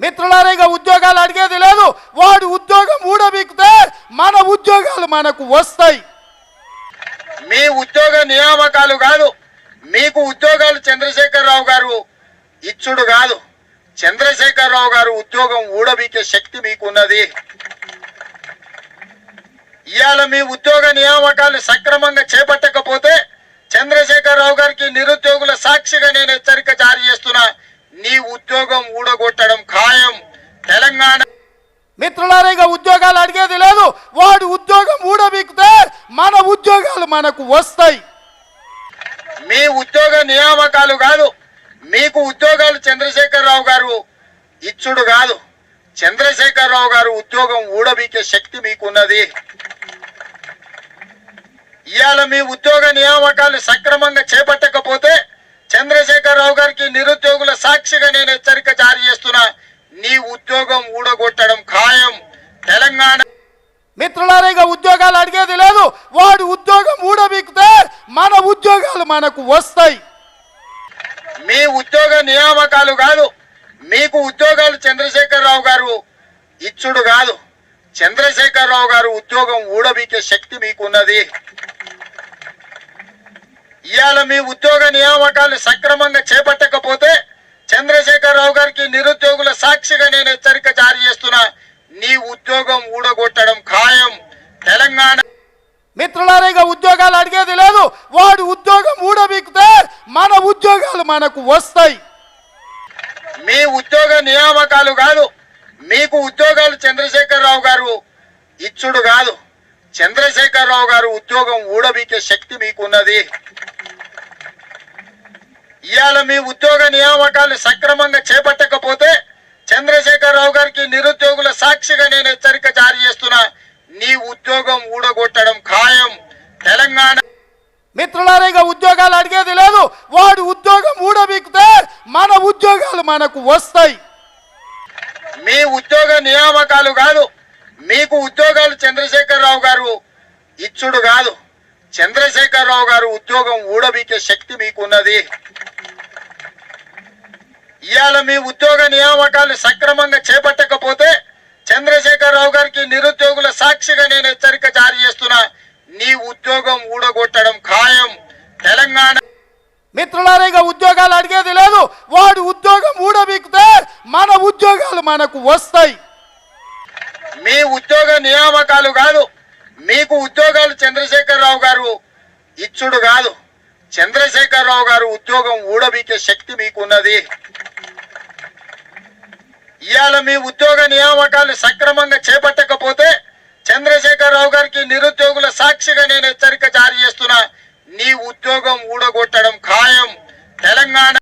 మిత్రులారా ఉద్యోగాలు అడిగేది లేదు. వాడు ఉద్యోగం ఊడబిక్కితే మన ఉద్యోగాలు మనకు వస్తాయి. మీ ఉద్యోగ నియామకాలు కాదు మీకు ఉద్యోగాలు చంద్రశేఖరరావు గారు ఇచ్చుడు కాదు. చంద్రశేఖరరావు గారు ఉద్యోగం ఊడబీకే శక్తి మీకున్నది. ఇవాళ మీ ఉద్యోగ నియామకాలు సక్రమంగా చేపట్టకపోతే చంద్రశేఖరరావు గారికి నిరుద్యోగుల సాక్షిగా నేను హెచ్చరిక జారీ చేస్తున్నా. నీ ఉద్యోగం ఊడగొట్టడం మిత్రులారా ఇక ఉద్యోగాలు అడిగేది లేదు. వాడు ఉద్యోగం ఊడబిక్కితే మన ఉద్యోగాలు మనకు వస్తాయి. మీ ఉద్యోగ నియామకాలు కాదు మీకు ఉద్యోగాలు చంద్రశేఖరరావు గారు ఇచ్చుడు కాదు. చంద్రశేఖరరావు గారు ఉద్యోగం ఊడబీకే శక్తి మీకున్నది. ఇవాళ మీ ఉద్యోగ నియామకాలు సక్రమంగా చేపట్టకపోతే చంద్రశేఖరరావు గారికి నిరుద్యోగుల సాక్షిగా నేను హెచ్చరిక జారీ చేస్తున్నా నీ ఉద్యోగం ఊడగొట్టడం ఖాయం తెలంగాణ మిత్రులారా ఇక ఉద్యోగాలు అడిగేది లేదు వాడు ఉద్యోగం ఊడబిక్కితే మన ఉద్యోగాలు మనకు వస్తాయి. మీ ఉద్యోగ నియామకాలు కాదు మీకు ఉద్యోగాలు చంద్రశేఖరరావు గారు ఇచ్చుడు కాదు. చంద్రశేఖరరావు గారు ఉద్యోగం ఊడబీకే శక్తి మీకున్నది. ఇవాళ మీ ఉద్యోగ నియామకాలు సక్రమంగా చేపట్టకపోతే చంద్రశేఖరరావు గారికి నిరుద్యోగుల సాక్షిగా నేను హెచ్చరిక జారీ చేస్తున్నా. నీ ఉద్యోగం ఊడగొట్టడం ఖాయం. తెలంగాణ మిత్రులారేగా ఉద్యోగాలు అడిగేది లేదు. వాడు ఉద్యోగం ఊడబిక్కితే మన ఉద్యోగాలు మనకు వస్తాయి. మీ ఉద్యోగ నియామకాలు కాదు మీకు ఉద్యోగాలు చంద్రశేఖరరావు గారు ఇచ్చుడు కాదు. చంద్రశేఖరరావు గారు ఉద్యోగం ఊడబీకే శక్తి మీకున్నది. ఇవాళ మీ ఉద్యోగ నియామకాలు సక్రమంగా చేపట్టకపోతే చంద్రశేఖరరావు గారికి నిరుద్యోగుల సాక్షిగా నేను హెచ్చరిక జారీ చేస్తున్నా. నీ ఉద్యోగం ఊడగొట్టడం ఖాయం. తెలంగాణ మిత్రులారా ఇక ఉద్యోగాలు అడిగేది లేదు. వాడు ఉద్యోగం ఊడబిక్కితే మన ఉద్యోగాలు మనకు వస్తాయి. మీ ఉద్యోగ నియామకాలు కాదు. మీకు ఉద్యోగాలు చంద్రశేఖరరావు గారు ఇచ్చుడు కాదు. చంద్రశేఖరరావు గారు ఉద్యోగం ఊడబీకే శక్తి మీకున్నది. ఇవాళ మీ ఉద్యోగ నియామకాలు సక్రమంగా చేపట్టకపోతే చంద్రశేఖరరావు గారికి నిరుద్యోగుల సాక్షిగా నేను హెచ్చరిక జారీ చేస్తున్నా నీ ఉద్యోగం ఊడగొట్టడం ఖాయం. తెలంగాణ మిత్రులారా ఇక ఉద్యోగాలు అడిగేది లేదు. వాడు ఉద్యోగం ఊడబిక్కితే మన ఉద్యోగాలు మనకు వస్తాయి. మీ ఉద్యోగ నియామకాలు కాదు మీకు ఉద్యోగాలు చంద్రశేఖరరావు గారు ఇచ్చుడు కాదు. చంద్రశేఖరరావు గారు ఉద్యోగం ఊడబీకే శక్తి మీకున్నది. ఇవాళ మీ ఉద్యోగ నియామకాలు సక్రమంగా చేపట్టకపోతే చంద్రశేఖర్ రావు గారికి నిరుద్యోగుల సాక్షిగా నేను హెచ్చరిక జారీ చేస్తున్నా. నీ ఉద్యోగం ఊడగొట్టడం ఖాయం. తెలంగాణ